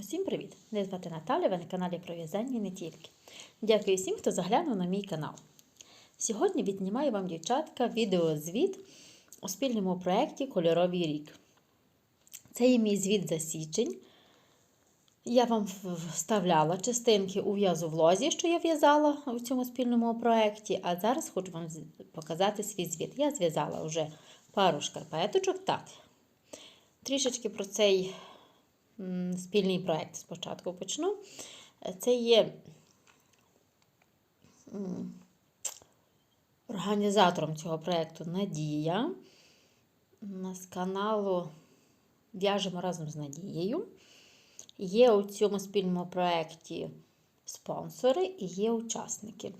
Усім привіт! Мене звати Наталя, ви на каналі про в'язання не тільки. Дякую всім, хто заглянув на мій канал. Сьогодні віднімаю вам, дівчатка, відеозвіт у спільному проєкті Кольоровий рік. Це є мій звіт за січень. Я вам вставляла частинки у в'язу в лозі, що я в'язала у цьому спільному проєкті, а зараз хочу вам показати свій звіт. Я зв'язала вже пару шкарпеточок. Так, трішечки про цей спільний проєкт спочатку почну. Це є організатором цього проєкту Надія. Нас каналу В'яжемо разом з Надією. Є у цьому спільному проєкті спонсори і є учасники.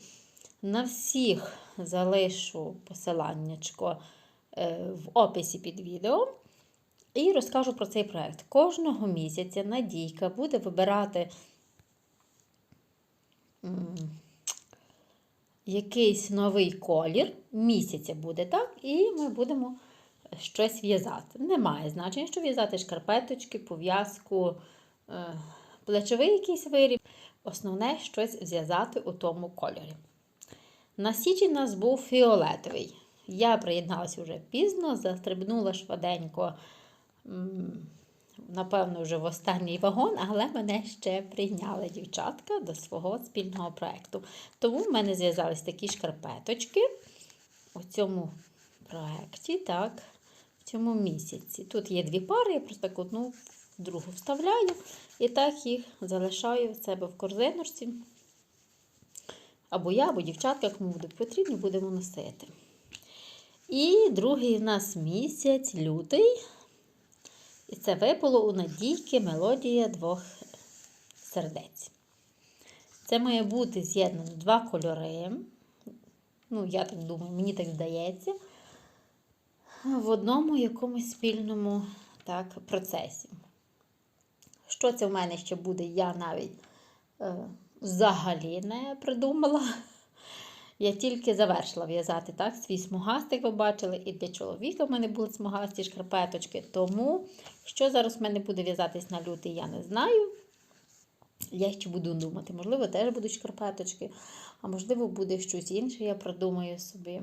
На всіх залишу посиланнячко в описі під відео. І розкажу про цей проєкт. Кожного місяця Надійка буде вибирати якийсь новий колір. Місяця буде, так? І ми будемо щось в'язати. Немає значення, що в'язати шкарпеточки, пов'язку, плечовий якийсь виріб. Основне щось зв'язати у тому кольорі. На січі нас був фіолетовий. Я приєдналася вже пізно, застрибнула швиденько напевно, вже в останній вагон, але мене ще прийняли дівчатка до свого спільного проєкту. Тому в мене зв'язались такі шкарпеточки у цьому проєкті, так, в цьому місяці. Тут є дві пари, я просто так одну в другу вставляю і так їх залишаю в себе в корзиночці. Або я, або дівчатка, кому буде потрібно, будемо носити. І другий в нас місяць, лютий. І це випало у Надійки мелодія двох сердець. Це має бути з'єднано два кольори. Ну, я так думаю, мені так здається, в одному якомусь спільному так, процесі. Що це в мене ще буде, я навіть е, взагалі не придумала. Я тільки завершила в'язати так, свій смугастик, ви бачили, і для чоловіка в мене були смугасті шкарпеточки. Тому, що зараз в мене буде в'язатись на лютий, я не знаю. Я ще буду думати, можливо, теж будуть шкарпеточки, а можливо, буде щось інше, я придумаю собі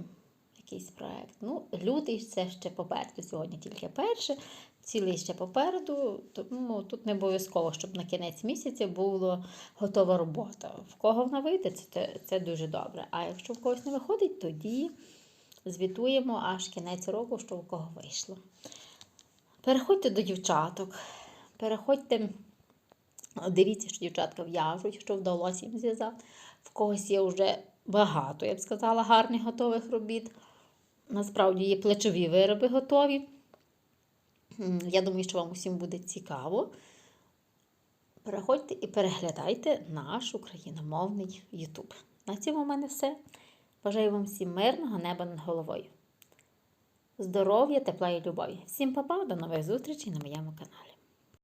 якийсь проєкт. Ну, лютий це ще попереду. Сьогодні тільки перше, цілий ще попереду. Тому тут не обов'язково, щоб на кінець місяця була готова робота. В кого вона вийде, це, це дуже добре. А якщо в когось не виходить, тоді звітуємо аж кінець року, що у кого вийшло. Переходьте до дівчаток. Переходьте, дивіться, що дівчатка в'яжуть, що вдалося їм зв'язати. В когось є вже багато, я б сказала, гарних готових робіт. Насправді є плечові вироби готові. Я думаю, що вам усім буде цікаво. Переходьте і переглядайте наш україномовний YouTube. На цьому в мене все. Бажаю вам всім мирного неба над головою. Здоров'я, тепла і любові. Всім па-па, до нових зустрічей на моєму каналі.